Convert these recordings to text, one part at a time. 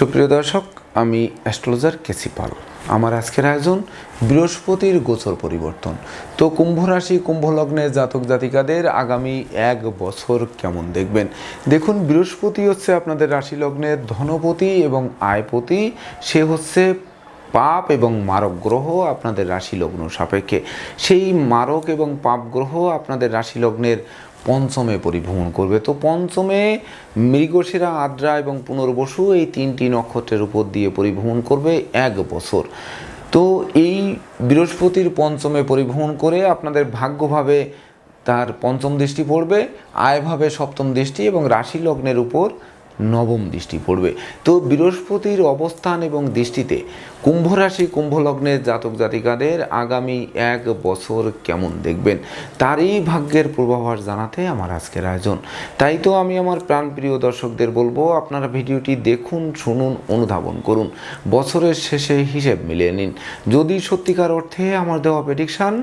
সুপ্রিয় দর্শক, আমি অ্যাস্ট্রোলজার কেসি পাল। আমার আজকের আয়োজন বৃহস্পতির গোচর পরিবর্তন। তো কুম্ভ রাশি, কুম্ভ লগ্নের জাতক জাতিকাদের আগামী এক বছর কেমন দেখবেন? দেখুন, বৃহস্পতি হচ্ছে আপনাদের রাশি লগ্নের ধনপতি এবং আয়পতি। সে হচ্ছে পাপ এবং মারক গ্রহ আপনাদের রাশি লগ্ন সাপেক্ষে। সেই মারক এবং পাপ গ্রহ আপনাদের রাশি লগ্নের পঞ্চমে পরিভ্রমণ করবে। তো পঞ্চমে মৃগশিরা, আদ্রা এবং পুনর্বসু এই তিনটি নক্ষত্রের উপর দিয়ে পরিভ্রমণ করবে এক বছর। তো এই বৃহস্পতির পঞ্চমে পরিভ্রমণ করে আপনাদের ভাগ্যভাবে তার পঞ্চম দৃষ্টি পড়বে, আয়ভাবে সপ্তম দৃষ্টি এবং রাশি লগ্নের উপর নবম দৃষ্টি পড়বে। তো বৃহস্পতির অবস্থান এবং দৃষ্টিতে কুম্ভ রাশি কুম্ভ লগ্নের জাতক জাতিকাদের আগামী এক বছর কেমন দেখবেন? তারই ভাগ্যের পূর্বাভাস জানাতে আমার আজকের আয়োজন। তাই তো আমি আমার প্রাণপ্রিয় দর্শকদের বলব, আপনারা ভিডিওটি দেখুন, শুনুন, অনুধাবন করুন। বছরের শেষে হিসেব মিলিয়ে নিন। যদি সত্যিকার অর্থে আমার দেওয়া প্রেডিকশান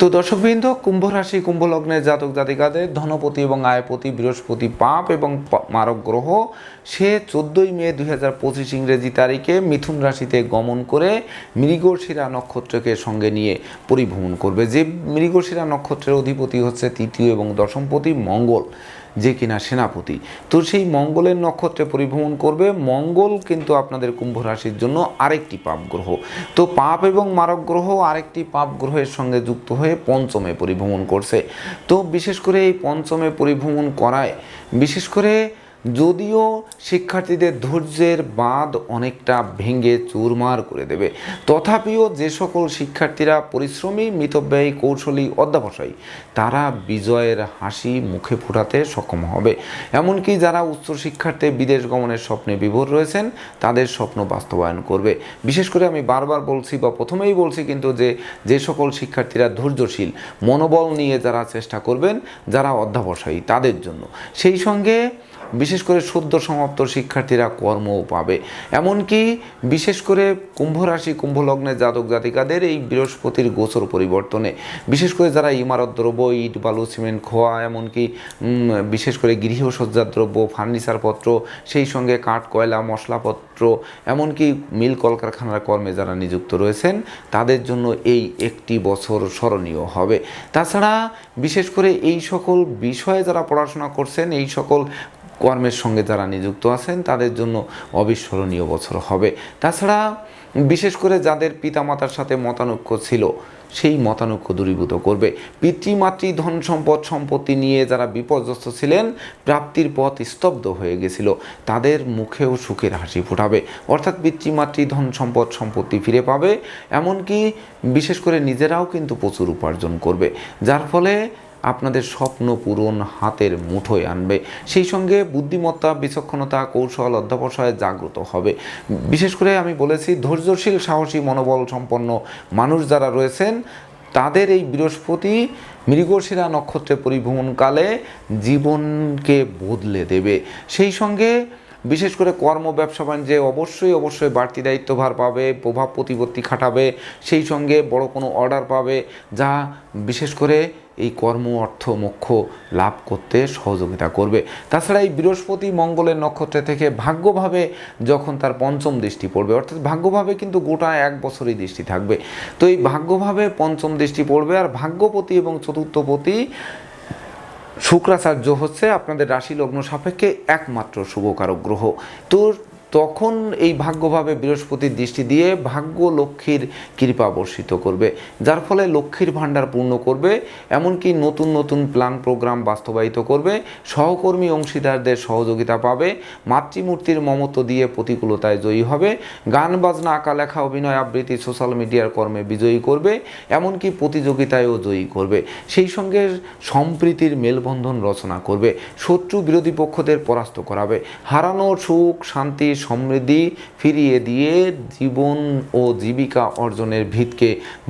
তো দর্শকবৃন্দ কুম্ভ রাশি কুম্ভ লগ্নের জাতক জাতিকাদের ধনপতি এবং আয়পতি, বৃহস্পতি, পাপ এবং মারক গ্রহ, সে চোদ্দোই মে দুই হাজার পঁচিশ ইংরেজি তারিখে মিথুন রাশিতে গমন করে মৃগশিরা নক্ষত্রকে সঙ্গে নিয়ে পরিভ্রমণ করবে। যে মৃগশিরা নক্ষত্রের অধিপতি হচ্ছে তৃতীয় এবং দশমপতি মঙ্গল। যে কিনা সেনাপতি। তো সেই মঙ্গলের নক্ষত্রে পরিভ্রমণ করবে। মঙ্গল কিন্তু আপনাদের কুম্ভ রাশির জন্য আরেকটি পাপ গ্রহ। তো পাপ এবং মারক গ্রহ আরেকটি পাপ গ্রহের সঙ্গে যুক্ত হয়ে পঞ্চমে পরিভ্রমণ করছে। তো বিশেষ করে এই পঞ্চমে পরিভ্রমণ করায়, বিশেষ করে যদিও শিক্ষার্থীদের ধৈর্যের বাঁধ অনেকটা ভেঙে চুরমার করে দেবে। তথাপিও যে সকল শিক্ষার্থীরা পরিশ্রমী, মিতব্যয়ী, কৌশলী অধ্যাবসায়ী, তারা বিজয়ের হাসি মুখে ফোটাতে সক্ষম হবে। এমনকি যারা উচ্চশিক্ষার্থে বিদেশ গমনের স্বপ্নে বিভোর রয়েছেন, তাদের স্বপ্ন বাস্তবায়ন করবে। বিশেষ করে আমি বারবার বলছি বা প্রথমেই বলছি কিন্তু যে যে সকল শিক্ষার্থীরা ধৈর্যশীল, মনোবল নিয়ে যারা চেষ্টা করবেন, যারা অধ্যাবসায়ী তাদের জন্য। সেই সঙ্গে বিশেষ করে সদ্য সমাপ্ত শিক্ষার্থীরা কর্মও পাবে। এমনকি বিশেষ করে কুম্ভ রাশি কুম্ভ লগ্নের জাতক জাতিকাদের এই বৃহস্পতির গোচর পরিবর্তনে। বিশেষ করে যারা ইমারত দ্রব্য, ইট, বালু, সিমেন্ট, খোয়া, এমনকি বিশেষ করে গৃহসজ্জার দ্রব্য ফার্নিচারপত্র সেই সঙ্গে কাঠ, কয়লা, মশলাপত্র, এমনকি মিল কলকারখানার কর্মে যারা নিযুক্ত রয়েছেন, তাদের জন্য এই একটি বছর স্মরণীয় হবে। তাছাড়া বিশেষ করে এই সকল বিষয়ে যারা পড়াশোনা করছেন, এই সকল কর্মের সঙ্গে যারা নিযুক্ত আছেন, তাদের জন্য অবিস্মরণীয় বছর হবে। তাছাড়া বিশেষ করে যাদের পিতামাতার সাথে মতানৈক্য ছিল, সেই মতানৈক্য দূরীভূত করবে। পিতৃমাতৃ ধন সম্পদ, সম্পত্তি নিয়ে যারা বিপর্যস্ত ছিলেন, প্রাপ্তির পথ স্তব্ধ হয়ে গেছিল। তাদের মুখেও সুখের হাসি ফোটাবে। অর্থাৎ পিতৃমাতৃ ধন সম্পদ, সম্পত্তি ফিরে পাবে। এমনকি বিশেষ করে নিজেরাও কিন্তু প্রচুর উপার্জন করবে। যার ফলে আপনাদের স্বপ্ন পূরণ হাতের মুঠোয় আনবে। সেই সঙ্গে বুদ্ধিমত্তা, বিচক্ষণতা, কৌশল অধ্যাবসায় জাগ্রত হবে। বিশেষ করে আমি বলেছি, ধৈর্যশীল, সাহসী, মনোবল সম্পন্ন মানুষ যারা রয়েছেন, তাদের এই বৃহস্পতি মৃগশিরা নক্ষত্রে পরিভ্রমণকালে জীবনকে বদলে দেবে। সেই সঙ্গে বিশেষ করে কর্ম, ব্যবসা, বাণিজ্যে অবশ্যই অবশ্যই বাড়তি দায়িত্বভার পাবে, প্রভাব প্রতিপত্তি খাটাবে। সেই সঙ্গে বড় কোনো অর্ডার পাবে, যা বিশেষ করে এই কর্ম, অর্থ, মোক্ষ লাভ করতে সহযোগিতা করবে। তাছাড়া এই বৃহস্পতি মঙ্গলের নক্ষত্রে থেকে ভাগ্যভাবে যখন তার পঞ্চম দৃষ্টি পড়বে, অর্থাৎ ভাগ্যভাবে কিন্তু গোটা এক বছরই দৃষ্টি থাকবে। তো এই ভাগ্যভাবে পঞ্চম দৃষ্টি পড়বে আর ভাগ্যপতি এবং চতুর্থপতি শুক্রাচার্য হচ্ছে আপনাদের রাশি লগ্ন সাপেক্ষে একমাত্র শুভকারক গ্রহ। তো তখন এই ভাগ্যভাবে বৃহস্পতির দৃষ্টি দিয়ে ভাগ্য লক্ষ্মীর কৃপা বর্ষিত করবে, যার ফলে লক্ষ্মীর ভাণ্ডার পূর্ণ করবে, এমনকি নতুন নতুন প্ল্যান প্রোগ্রাম বাস্তবায়িত করবে, সহকর্মী অংশীদারদের সহযোগিতা পাবে, মাতৃমূর্তির মমত্ব দিয়ে প্রতিকূলতায় জয়ী হবে, গান, বাজনা, আঁকা, লেখা, অভিনয় আবৃত্তি সোশ্যাল মিডিয়ার কর্মে বিজয়ী করবে, এমনকি প্রতিযোগিতায়ও জয়ী করবে। সেই সঙ্গে সম্প্রীতির মেলবন্ধন রচনা করবে, শত্রু বিরোধী পক্ষদের পরাস্ত করাবে, হারানো সুখ, শান্তি সমৃদ্ধি ফিরিয়ে দিয়ে জীবন ও জীবিকা অর্জনের ভিতকে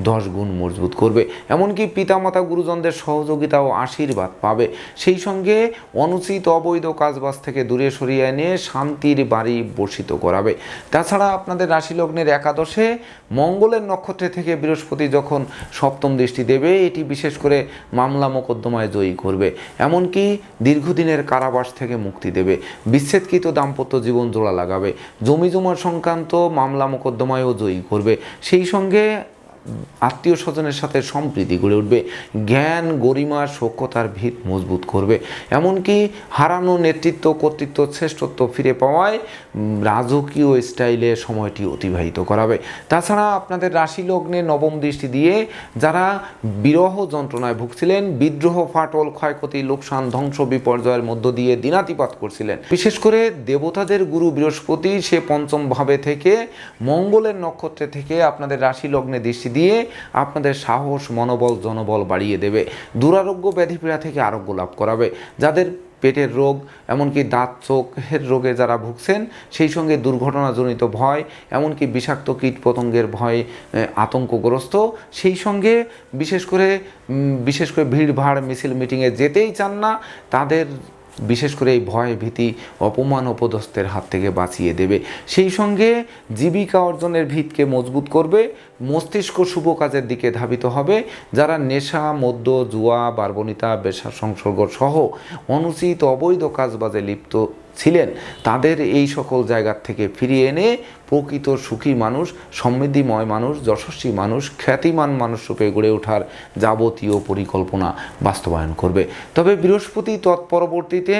দশ গুণ মজবুত করবে। এমনকি পিতামাতা গুরুজনদের সহযোগিতা ও আশীর্বাদ পাবে। সেই সঙ্গে অনুচিত অবৈধ কাজবাজ থেকে দূরে সরিয়ে এনে শান্তির বাড়ি বর্ষিত করাবে। তাছাড়া আপনাদের রাশি লগ্নের একাদশে মঙ্গলের নক্ষত্রে থেকে বৃহস্পতি যখন সপ্তম দৃষ্টি দেবে, এটি বিশেষ করে মামলা মোকদ্দমায় জয়ী করবে। এমনকি দীর্ঘদিনের কারাবাস থেকে মুক্তি দেবে। বিচ্ছেদকৃত দাম্পত্য জীবন জোড়া লাগাবে জমি জমা সংক্রান্ত মামলা মোকদ্দমায়ও জয়ী করবে। সেই সঙ্গে আত্মীয় স্বজনের সাথে সম্প্রীতি গড়ে উঠবে, জ্ঞান, গরিমা সক্ষতার ভিত মজবুত করবে। এমনকি হারানো নেতৃত্ব, কর্তৃত্ব, শ্রেষ্ঠত্ব ফিরে পাওয়ায় রাজকীয় স্টাইলে সময়টি অতিবাহিত করাবে। তাছাড়া আপনাদের রাশি লগ্নে নবম দৃষ্টি দিয়ে যারা বিরহ যন্ত্রণায় ভুগছিলেন, বিদ্রোহ, ফাটল, ক্ষয়ক্ষতি, লোকসান, ধ্বংস, বিপর্যয়ের মধ্য দিয়ে দিনাতিপাত করছিলেন। বিশেষ করে দেবতাদের গুরু বৃহস্পতি সে পঞ্চম ভাবে থেকে মঙ্গলের নক্ষত্রে থেকে আপনাদের রাশি লগ্নে দৃষ্টি দিয়ে আপনাদের সাহস, মনোবল, জনবল বাড়িয়ে দেবে। দুরারোগ্য ব্যাধিপীড়া থেকে আরোগ্য লাভ করাবে। যাদের পেটের রোগ, এমনকি দাঁত চোখের রোগে যারা ভুগছেন, সেই সঙ্গে দুর্ঘটনাজনিত ভয়, এমনকি বিষাক্ত কীট পতঙ্গের ভয় আতঙ্কগ্রস্ত, সেই সঙ্গে বিশেষ করে বিশেষ করে ভিড়ভাড় মিছিল মিটিংয়ে যেতেই চান না, তাদের বিশেষ করে এই ভয়, ভীতি, অপমান অপদস্থের হাত থেকে বাঁচিয়ে দেবে। সেই সঙ্গে জীবিকা অর্জনের ভিতকে মজবুত করবে, মস্তিষ্ক শুভ কাজের দিকে ধাবিত হবে, যারা নেশা, মদ্য, জুয়া, বার্বনিতা, বেশা, সংসর্গ সহ অনুচিত অবৈধ কাজবাজে লিপ্ত ছিলেন, তাদের এই সকল জায়গার থেকে ফিরিয়ে এনে প্রকৃত সুখী মানুষ, সমৃদ্ধিময় মানুষ, যশস্বী মানুষ, খ্যাতিমান মানুষ রূপে গড়ে ওঠার যাবতীয় পরিকল্পনা বাস্তবায়ন করবে। তবে বৃহস্পতি তৎপরবর্তীতে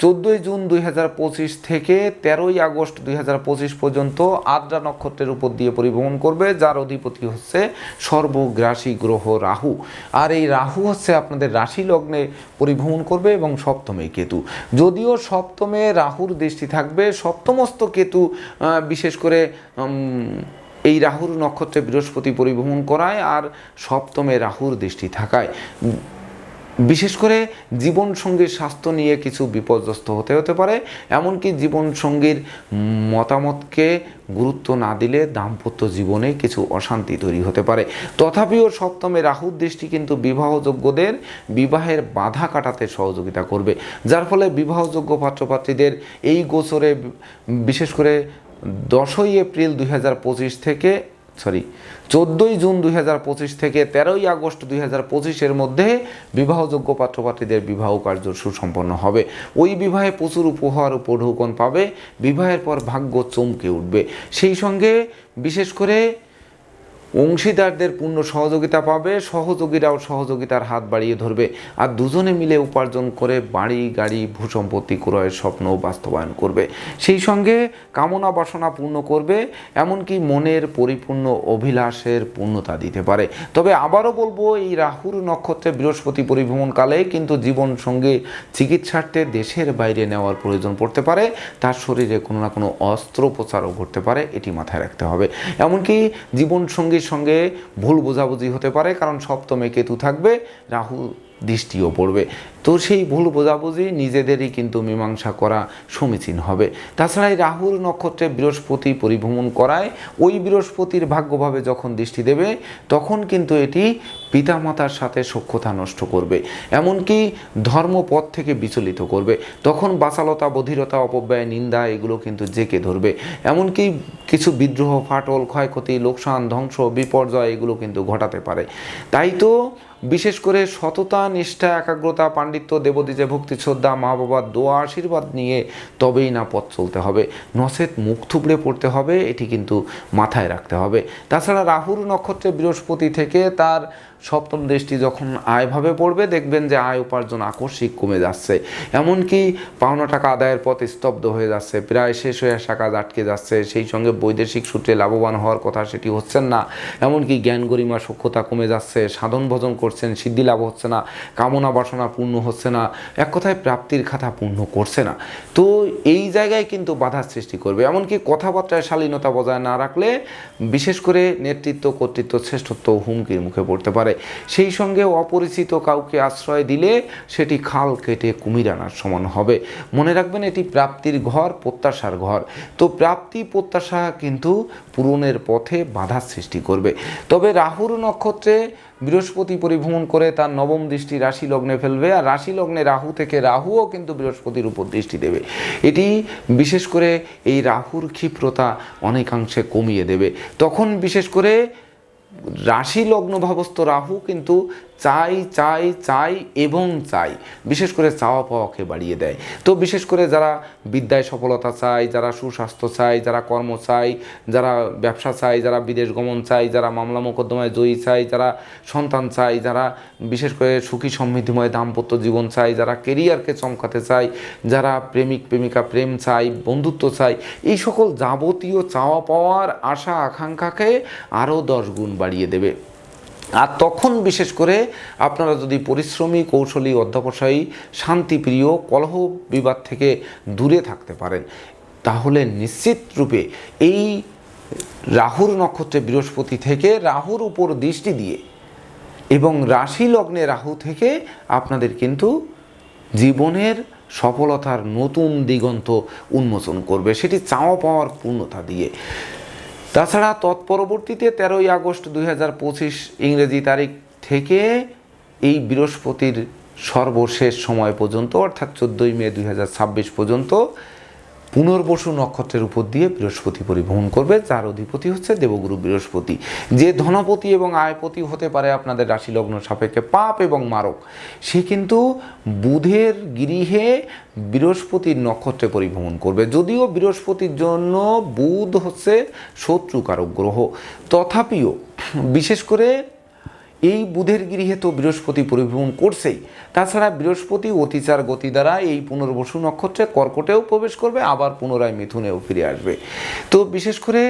চোদ্দোই জুন দুই হাজার পঁচিশ থেকে তেরোই আগস্ট দুই হাজার পঁচিশ পর্যন্ত আদ্রা নক্ষত্রের উপর দিয়ে পরিভ্রমণ করবে, যার অধিপতি হচ্ছে সর্বগ্রাসী গ্রহ রাহু। আর এই রাহু হচ্ছে আপনাদের রাশি লগ্নে পরিভ্রমণ করবে এবং সপ্তমে কেতু। যদিও সপ্তমে রাহুর দৃষ্টি থাকবে, সপ্তমস্ত কেতু বিশেষ করে এই রাহুর নক্ষত্রে বৃহস্পতি পরিভ্রমণ করায় আর সপ্তমে রাহুর দৃষ্টি থাকায়। বিশেষ করে জীবন সঙ্গীর স্বাস্থ্য নিয়ে কিছু বিপর্যস্ত হতে হতে পারে, এমনকি জীবন সঙ্গীর মতামতকে গুরুত্ব না দিলে দাম্পত্য জীবনে কিছু অশান্তি তৈরি হতে পারে। তথাপিও সপ্তমে রাহুর দৃষ্টি কিন্তু বিবাহযোগ্যদের বিবাহের বাধা কাটাতে সহযোগিতা করবে, যার ফলে বিবাহযোগ্য পাত্রপাত্রীদের এই গোচরে, বিশেষ করে দশই এপ্রিল দু হাজার পঁচিশ থেকে সরি, চোদ্দোই জুন দুই হাজার পঁচিশ থেকে তেরোই আগস্ট দুই হাজার মধ্যে বিবাহযোগ্য পাত্রপাত্রীদের বিবাহ কার্য সুসম্পন্ন হবে। ওই বিবাহে প্রচুর উপহার উপঢৌকন পৌঢৌকন পাবে। বিবাহের পর ভাগ্য চমকে উঠবে। সেই সঙ্গে বিশেষ করে অংশীদারদের পূর্ণ সহযোগিতা পাবে, সহযোগীরাও সহযোগিতার হাত বাড়িয়ে ধরবে। আর দুজনে মিলে উপার্জন করে বাড়ি, গাড়ি, ভূসম্পত্তি ক্রয়ের স্বপ্ন বাস্তবায়ন করবে। সেই সঙ্গে কামনা বাসনা পূর্ণ করবে, এমনকি মনের পরিপূর্ণ অভিলাষের পূর্ণতা দিতে পারে। তবে আবারও বলব, এই রাহুর নক্ষত্রে বৃহস্পতি পরিভ্রমণকালে কিন্তু জীবন সঙ্গে চিকিৎসার্থে দেশের বাইরে নেওয়ার প্রয়োজন পড়তে পারে। তার শরীরে কোনো না কোনো অস্ত্রোপচারও ঘটতে পারে, এটি মাথায় রাখতে হবে। এমনকি জীবন সঙ্গীর সঙ্গে ভুল বোঝাবুঝি হতে পারে কারণ সপ্তমে কেতু থাকবে রাহু দৃষ্টিও পড়বে। তো সেই ভুল বোঝাবুঝি নিজেদেরই কিন্তু মীমাংসা করা সমীচীন হবে। তাছাড়া এই রাহুর নক্ষত্রে বৃহস্পতি পরিভ্রমণ করায় ওই বৃহস্পতির ভাগ্যভাবে যখন দৃষ্টি দেবে, তখন কিন্তু এটি পিতামাতার সাথে সখ্যতা নষ্ট করবে। এমনকি ধর্মপথ থেকে বিচলিত করবে। তখন বাচালতা, বধিরতা, অপব্যয়, নিন্দা এগুলো কিন্তু জেকে ধরবে। এমনকি কিছু বিদ্রোহ, ফাটল, ক্ষয়ক্ষতি, লোকসান, ধ্বংস, বিপর্যয় এগুলো কিন্তু ঘটাতে পারে। তাই তো বিশেষ করে সততা, নিষ্ঠা, একাগ্রতা, পাণ্ডিত্য, দেবদীজে ভক্তি, শ্রদ্ধা, মা বাবার দোয়া, আশীর্বাদ নিয়ে তবেই না পথ চলতে হবে। নসেত মুখ থুবড়ে পড়তে হবে, এটি কিন্তু মাথায় রাখতে হবে। তাছাড়া রাহুর নক্ষত্রে বৃহস্পতি থেকে তার সপ্তম দৃষ্টি যখন আয়ভাবে পড়বে, দেখবেন যে আয় উপার্জন আকস্মিক কমে যাচ্ছে। এমনকি পাওনা টাকা আদায়ের পথ স্তব্ধ হয়ে যাচ্ছে, প্রায় শেষ হয়ে আসা কাজ আটকে যাচ্ছে। সেই সঙ্গে বৈদেশিক সূত্রে লাভবান হওয়ার কথা সেটি হচ্ছেন না। এমনকি জ্ঞান গরিমা সক্ষতা কমে যাচ্ছে, সাধন ভজন করছেন, সিদ্ধি লাভ হচ্ছে না, কামনা বাসনা পূর্ণ হচ্ছে না, এক কথায় প্রাপ্তির খাতা পূর্ণ করছে না। তো এই জায়গায় কিন্তু বাধার সৃষ্টি করবে। এমনকি কথাবার্তায় শালীনতা বজায় না রাখলে বিশেষ করে নেতৃত্ব, কর্তৃত্ব, শ্রেষ্ঠত্ব হুমকির মুখে পড়তে পারে। সেই সঙ্গে অপরিচিত কাউকে আশ্রয় দিলে সেটি খাল কেটে কুমির আনার সমান হবে। মনে রাখবেন, এটি প্রাপ্তির ঘর, প্রত্যাশার ঘর। তো প্রাপ্তি, প্রত্যাশা কিন্তু পূরণের পথে বাধার সৃষ্টি করবে। তবে রাহুর নক্ষত্রে বৃহস্পতি পরিভ্রমণ করে তার নবম দৃষ্টি রাশি লগ্নে ফেলবে, আর রাশি লগ্নে রাহু থেকে রাহুও কিন্তু বৃহস্পতির উপর দৃষ্টি দেবে। এটি বিশেষ করে এই রাহুর ক্ষিপ্রতা অনেকাংশে কমিয়ে দেবে। তখন বিশেষ করে রাশি লগ্ন ভাবস্থ রাহু কিন্তু চাই চাই চাই এবং চাই। বিশেষ করে চাওয়া পাওয়াকে বাড়িয়ে দেয়। তো বিশেষ করে যারা বিদ্যায় সফলতা চায় যারা সুস্বাস্থ্য চায় যারা কর্ম চায় যারা ব্যবসা চায় যারা বিদেশ গমন চায় যারা মামলা মোকদ্দমায় জয়ী চায় যারা সন্তান চায় যারা বিশেষ করে সুখী সমৃদ্ধিময় দাম্পত্য জীবন চায় যারা কেরিয়ারকে চমকাতে চায় যারা প্রেমিক, প্রেমিকা প্রেম চায় বন্ধুত্ব চায় এই সকল যাবতীয় চাওয়া পাওয়ার আশা, আকাঙ্ক্ষাকে আরও দশ গুণ বাড়িয়ে দেবে। আর তখন বিশেষ করে আপনারা যদি পরিশ্রমী, কৌশলী, অধ্যবসায়ী, শান্তিপ্রিয়, কলহ বিবাদ থেকে দূরে থাকতে পারেন, তাহলে নিশ্চিত রূপে এই রাহুর নক্ষত্রে বৃহস্পতি থেকে রাহুর উপর দৃষ্টি দিয়ে এবং রাশি লগ্নে রাহু থেকে আপনাদের কিন্তু জীবনের সফলতার নতুন দিগন্ত উন্মোচন করবে। সেটি চাওয়া পাওয়ার পূর্ণতা দিয়ে। তাছাড়া তৎপরবর্তীতে তেরোই আগস্ট দুই হাজার পঁচিশ ইংরেজি তারিখ থেকে এই বৃহস্পতির সর্বশেষ সময় পর্যন্ত, অর্থাৎ চোদ্দোই মে দুই হাজার ছাব্বিশ পর্যন্ত পুনর্বসু নক্ষত্রের উপর দিয়ে বৃহস্পতি পরিভ্রমণ করবে, যার অধিপতি হচ্ছে দেবগুরু বৃহস্পতি। যে ধনপতি এবং আয়পতি হতে পারে আপনাদের রাশি লগ্ন সাপেক্ষে পাপ এবং মারক, সে কিন্তু বুধের গৃহে বৃহস্পতির নক্ষত্রে পরিভ্রমণ করবে। যদিও বৃহস্পতির জন্য বুধ হচ্ছে শত্রুকারক গ্রহ, তথাপিও বিশেষ করে এই বুধের গৃহে তো বৃহস্পতি পরিভ্রমণ করছেই। তাছাড়া বৃহস্পতি অতিচার গতি দ্বারা এই পুনর্বসু নক্ষত্রে কর্কটেও প্রবেশ করবে, আবার পুনরায় মিথুনেও ফিরে আসবে। তো বিশেষ করে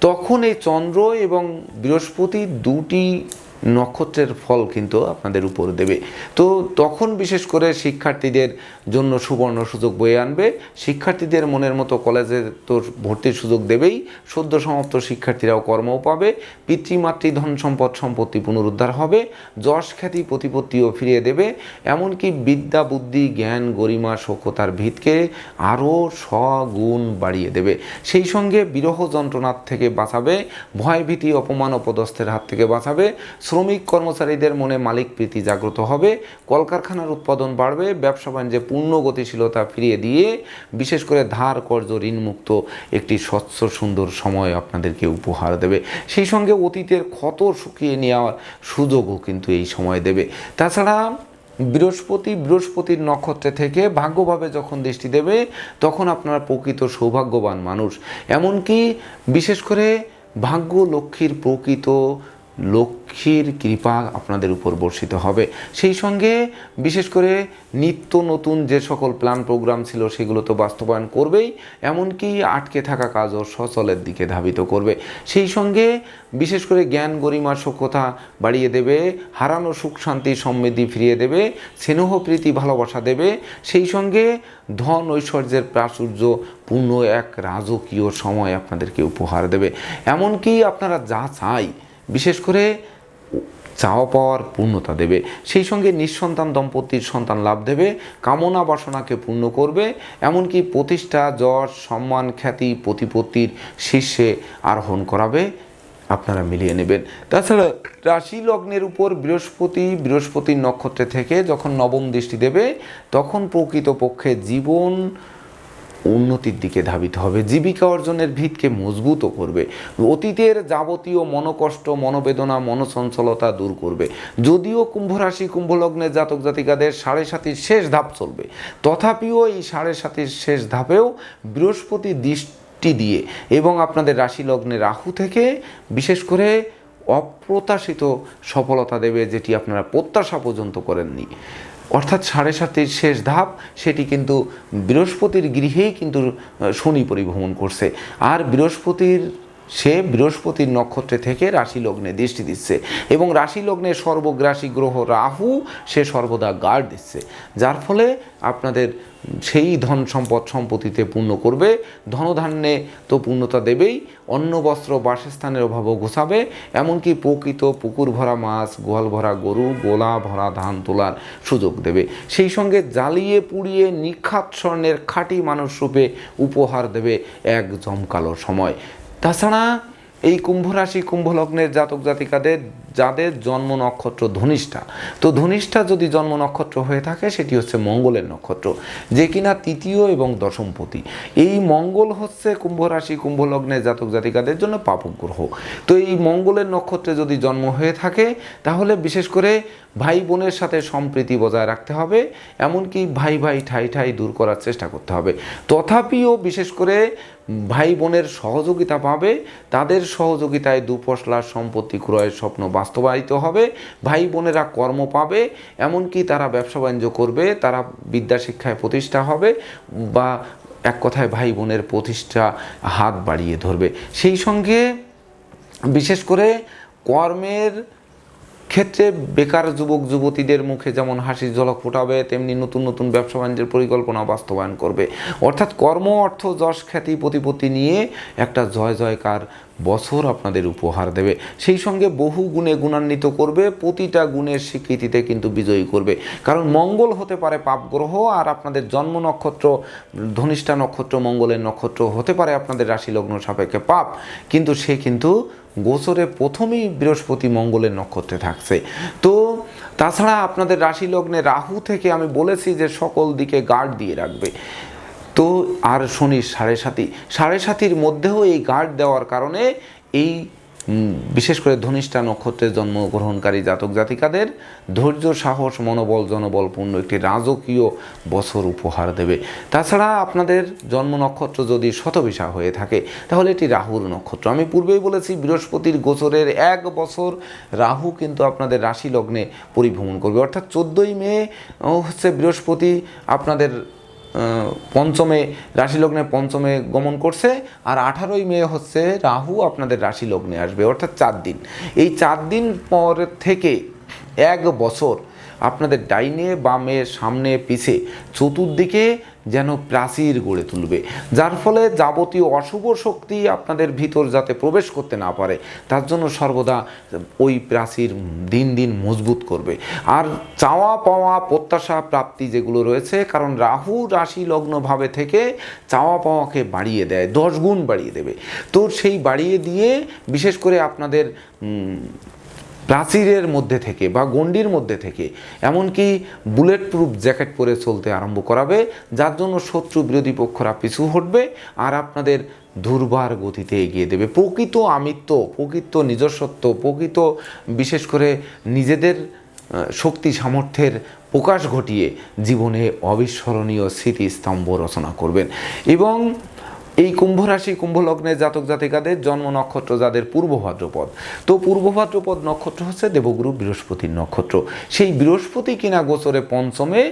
তখন এই চন্দ্র এবং বৃহস্পতি দুটি নক্ষত্রের ফল কিন্তু আপনাদের উপর দেবে। তো তখন বিশেষ করে শিক্ষার্থীদের জন্য সুবর্ণ সুযোগ বয়ে আনবে। শিক্ষার্থীদের মনের মতো কলেজে তো ভর্তির সুযোগ দেবেই। সদ্য সমাপ্ত শিক্ষার্থীরাও কর্মও পাবে। পিতৃমাতৃ ধন সম্পদ সম্পত্তি পুনরুদ্ধার হবে। যশ খ্যাতি প্রতিপত্তিও ফিরিয়ে দেবে। এমনকি বিদ্যা, বুদ্ধি, জ্ঞান, গরিমা সক্ষতার ভিতকে আরও স্বগুণ বাড়িয়ে দেবে। সেই সঙ্গে বিরহ যন্ত্রণার থেকে বাঁচাবে। ভয়ভীতি, অপমান, অপদস্থের হাত থেকে বাঁচাবে। শ্রমিক কর্মচারীদের মনে মালিক প্রীতি জাগ্রত হবে, কলকারখানার উৎপাদন বাড়বে, ব্যবসা বাণিজ্যে পূর্ণ গতিশীলতা ফিরিয়ে দিয়ে বিশেষ করে ধার কর্য ঋণমুক্ত একটি স্বচ্ছ, সুন্দর সময় আপনাদেরকে উপহার দেবে। সেই সঙ্গে অতীতের ক্ষত শুকিয়ে নেওয়ার সুযোগও কিন্তু এই সময় দেবে। তাছাড়া বৃহস্পতি, বৃহস্পতির নক্ষত্রে থেকে ভাগ্যভাবে যখন দৃষ্টি দেবে, তখন আপনারা প্রকৃত সৌভাগ্যবান মানুষ। এমনকি বিশেষ করে ভাগ্য লক্ষ্মীর প্রকৃত লক্ষ্মীর কৃপা আপনাদের উপর বর্ষিত হবে। সেই সঙ্গে বিশেষ করে নিত্য নতুন যে সকল প্ল্যান প্রোগ্রাম ছিল সেগুলো তো বাস্তবায়ন করবেই, এমনকি আটকে থাকা কাজও সচলের দিকে ধাবিত করবে। সেই সঙ্গে বিশেষ করে জ্ঞান গরিমার সক্ষতা বাড়িয়ে দেবে, হারানো সুখ, শান্তি, সমৃদ্ধি ফিরিয়ে দেবে, স্নেহ, প্রীতি, ভালোবাসা দেবে। সেই সঙ্গে ধন, ঐশ্বর্যের প্রাচুর্য পূর্ণ এক রাজকীয় সময় আপনাদেরকে উপহার দেবে। এমনকি আপনারা যা চাই বিশেষ করে চাওয়া পাওয়ার পূর্ণতা দেবে। সেই সঙ্গে নিঃসন্তান দম্পতির সন্তান লাভ দেবে, কামনা বাসনাকে পূর্ণ করবে, এমনকি প্রতিষ্ঠা, যশ, সম্মান, খ্যাতি, প্রতিপত্তির শীর্ষে আরোহণ করাবে। আপনারা মিলিয়ে নেবেন। তাছাড়া রাশি লগ্নের উপর বৃহস্পতি, বৃহস্পতির নক্ষত্রে থেকে যখন নবম দৃষ্টি দেবে, তখন প্রকৃতপক্ষে জীবন উন্নতির দিকে ধাবিত হবে। জীবিকা অর্জনের ভিতকে মজবুতও করবে। অতীতের যাবতীয় মনোকষ্ট, মনোবেদনা মনোচঞ্চলতা দূর করবে। যদিও কুম্ভ রাশি কুম্ভ জাতক জাতিকাদের সাড়ে সাতির শেষ ধাপ চলবে। তথাপিও এই সাড়ে সাতির শেষ ধাপেও বৃহস্পতি দৃষ্টি দিয়ে এবং আপনাদের রাশি লগ্নে রাহু থেকে বিশেষ করে অপ্রত্যাশিত সফলতা দেবে, যেটি আপনারা প্রত্যাশা পর্যন্ত করেননি। অর্থাৎ সাড়ে সাতের শেষ ধাপ, সেটি কিন্তু বৃহস্পতির গৃহেই কিন্তু শনি পরিভ্রমণ করছে। আর বৃহস্পতির সে বৃহস্পতির নক্ষত্রে থেকে রাশি লগ্নে দৃষ্টি দিচ্ছে এবং রাশি লগ্নে সর্বগ্রাসী গ্রহ রাহু সে সর্বদা গার্ড দিচ্ছে। যার ফলে আপনাদের সেই ধন সম্পদ সম্পত্তিতে পূর্ণ করবে, ধনধান্যে তো পূর্ণতা দেবেই, অন্ন, বস্ত্র, বাসস্থানের অভাবও ঘোষাবে এমনকি প্রকৃত পুকুর ভরা মাছ, গোয়াল ভরা গরু, গোলা ভরা ধান তোলার সুযোগ দেবে। সেই সঙ্গে জ্বালিয়ে পুড়িয়ে নিখাত স্বর্ণের খাঁটি মানুষ রূপে উপহার দেবে এক জমকালো সময়। তাছাড়া এই কুম্ভ রাশি, কুম্ভ লগ্নের জাতক জাতিকাদের, যাদের জন্ম নক্ষত্র ধনিষ্ঠা। তো ধনিষ্ঠা যদি জন্ম নক্ষত্র হয়ে থাকে, সেটি হচ্ছে মঙ্গলের নক্ষত্র, যে কিনা তৃতীয় এবং দশমপতি এই মঙ্গল হচ্ছে কুম্ভ রাশি, কুম্ভ লগ্নের জাতক জাতিকাদের জন্য পাপক গ্রহ তো এই মঙ্গলের নক্ষত্রে যদি জন্ম হয়ে থাকে, তাহলে বিশেষ করে ভাই বোনের সাথে সম্প্রীতি বজায় রাখতে হবে, এমনকি ভাই ভাই ঠাই ঠাই দূর করার চেষ্টা করতে হবে। তথাপিও বিশেষ করে ভাই বোনের সহযোগিতা পাবে, তাদের সহযোগিতায় দুপশলার সম্পত্তি ক্রয়ের স্বপ্ন বাস্তবায়িত হবে ভাই বোনেরা কর্ম পাবে, এমনকি তারা ব্যবসা বাণিজ্য করবে, তারা বিদ্যা শিক্ষায় প্রতিষ্ঠা হবে, বা এক কথায় ভাই বোনের প্রতিষ্ঠা হাত বাড়িয়ে ধরবে। সেই সঙ্গে বিশেষ করে কর্মের ক্ষেত্রে বেকার যুবক, যুবতীদের মুখে যেমন হাসির ঝলক ফোটাবে, তেমনি নতুন নতুন ব্যবসা বাণিজ্যের পরিকল্পনা বাস্তবায়ন করবে। অর্থাৎ কর্ম, অর্থ, যশ, খ্যাতি, প্রতিপত্তি নিয়ে একটা জয়, জয়কার বছর আপনাদের উপহার দেবে। সেই সঙ্গে বহু গুণে গুণান্বিত করবে, প্রতিটা গুণের স্বীকৃতিতে কিন্তু বিজয়ী করবে। কারণ মঙ্গল হতে পারে পাপ গ্রহ, আর আপনাদের জন্ম নক্ষত্র, ধনিষ্ঠা নক্ষত্র, মঙ্গলের নক্ষত্র হতে পারে আপনাদের রাশি লগ্ন সাপেক্ষে পাপ। কিন্তু সে কিন্তু গোচরে প্রথমেই বৃহস্পতি মঙ্গলের নক্ষত্রে থাকছে। তো তাছাড়া আপনাদের রাশি লগ্নে রাহু থেকে আমি বলেছি যে সকল দিকে গার্ড দিয়ে রাখবে। তো আর শনির সাড়ে সাথী সাড়ে সাথীর মধ্যেও এই গার্ড দেওয়ার কারণে এই বিশেষ করে ধনিষ্ঠা নক্ষত্রে জন্মগ্রহণকারী জাতক জাতিকাদের ধৈর্য, সাহস, মনোবল, জনবলপূর্ণ একটি রাজকীয় বছর উপহার দেবে। তাছাড়া আপনাদের জন্ম নক্ষত্র যদি শতবিশা হয়ে থাকে, তাহলে এটি রাহুর নক্ষত্র। আমি পূর্বেই বলেছি, বৃহস্পতির গোচরের এক বছর রাহু কিন্তু আপনাদের রাশি লগ্নে পরিভ্রমণ করবে। অর্থাৎ চোদ্দোই মে হচ্ছে বৃহস্পতি আপনাদের পঞ্চমে রাশিলগ্নে পঞ্চমে গমন করছে আর আঠারোই মে হচ্ছে রাহু আপনাদের রাশি লগ্নে আসবে, অর্থাৎ চার দিন। এই চার দিন পর থেকে এক বছর আপনাদের ডাইনে বামে সামনে পিছে চতুর্দিকে যেন প্রাচীর গড়ে তুলবে। যার ফলে যাবতীয় অশুভ শক্তি আপনাদের ভিতর যাতে প্রবেশ করতে না পারে, তার জন্য সর্বদা ওই প্রাচীর দিন দিন মজবুত করবে। আর চাওয়া পাওয়া প্রত্যাশা প্রাপ্তি যেগুলো রয়েছে, কারণ রাহু রাশি লগ্নভাবে থেকে চাওয়া পাওয়াকে বাড়িয়ে দেয়, দশ গুণ বাড়িয়ে দেবে। তো সেই বাড়িয়ে দিয়ে বিশেষ করে আপনাদের প্রাচীরের মধ্যে থেকে বা গণ্ডির মধ্যে থেকে, এমনকি বুলেট প্রুফ জ্যাকেট পরে চলতে আরম্ভ করাবে, যার জন্য শত্রু বিরোধী পক্ষরা পিছু হটবে আর আপনাদের দুর্বার গতিতে এগিয়ে দেবে। প্রকৃত আমিত্ব, প্রকৃত নিজস্বত্ব, প্রকৃত বিশেষ করে নিজেদের শক্তি সামর্থ্যের প্রকাশ ঘটিয়ে জীবনে অবিস্মরণীয় স্মৃতিস্তম্ভ রচনা করবেন। এবং এই কুম্ভ রাশি, কুম্ভ লগ্নের জাতক জাতিকাদের জন্ম নক্ষত্র যাদের পূর্ব ভাদ্রপদ। তো পূর্ব ভাদ্রপদ নক্ষত্র হচ্ছে দেবগুরু বৃহস্পতির নক্ষত্র। সেই বৃহস্পতি কিনা গোচরে পঞ্চমে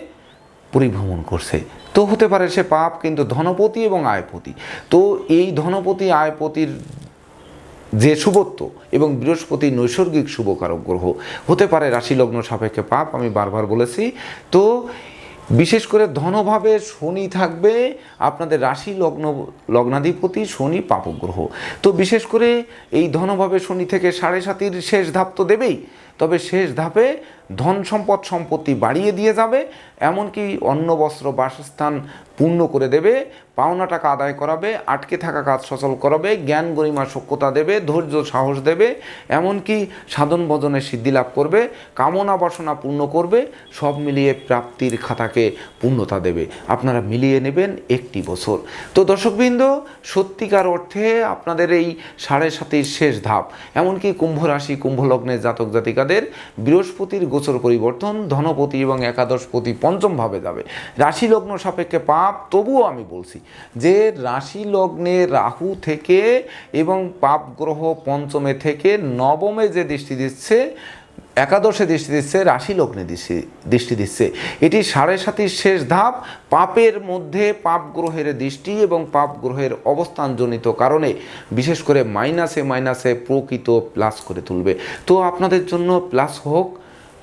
পরিভ্রমণ করছে। তো হতে পারে সে পাপ, কিন্তু ধনপতি এবং আয়পতি। তো এই ধনপতি, আয়পতির যে শুভত্ব এবং বৃহস্পতি নৈসর্গিক শুভকারক গ্রহ, হতে পারে রাশি লগ্ন সাপেক্ষে পাপ, আমি বারবার বলেছি। তো বিশেষ করে ধনভাবে শনি থাকবে, আপনাদের রাশি লগ্ন, লগ্নাধিপতি শনি পাপগ্রহ। তো বিশেষ করে এই ধনভাবে শনি থেকে সাড়ে সাতির শেষ ধাপ তো দেবেই, তবে শেষ ধাপে ধন সম্পদ সম্পত্তি বাড়িয়ে দিয়ে যাবে, এমনকি অন্ন, বস্ত্র, বাসস্থান পূর্ণ করে দেবে, পাওনা টাকা আদায় করাবে, আটকে থাকা কাজ সচল করাবে, জ্ঞান, গরিমা সক্ষতা দেবে, ধৈর্য, সাহস দেবে, এমনকি সাধন ভজনে সিদ্ধি লাভ করবে, কামনা বাসনা পূর্ণ করবে, সব মিলিয়ে প্রাপ্তির খাতাকে পূর্ণতা দেবে। আপনারা মিলিয়ে নেবেন একটি বছর। তো দর্শকবৃন্দ, সত্যিকার অর্থে আপনাদের এই সাড়ে সাতির শেষ ধাপ, এমনকি কুম্ভ রাশি, কুম্ভ লগ্নের জাতক জাতিকাদের বৃহস্পতির গোচর পরিবর্তন, ধনপতি এবং একাদশপতি পঞ্চম ভাবে যাবে। রাশি লগ্ন সাপেক্ষে পাপ, তবুও আমি বলছি যে রাশি লগ্নে রাহু থেকে এবং পাপ গ্রহ পঞ্চমে থেকে নবমে যে দৃষ্টি দিচ্ছে, একাদশে দৃষ্টি দিচ্ছে রাশি লগ্নে দৃষ্টি দৃষ্টি দিচ্ছে। এটি সাড়ে সাতির শেষ ধাপ, পাপের মধ্যে পাপ গ্রহের দৃষ্টি এবং পাপ গ্রহের অবস্থানজনিত কারণে বিশেষ করে মাইনাসে মাইনাসে প্রকৃত প্লাস করে তুলবে। তো আপনাদের জন্য প্লাস হোক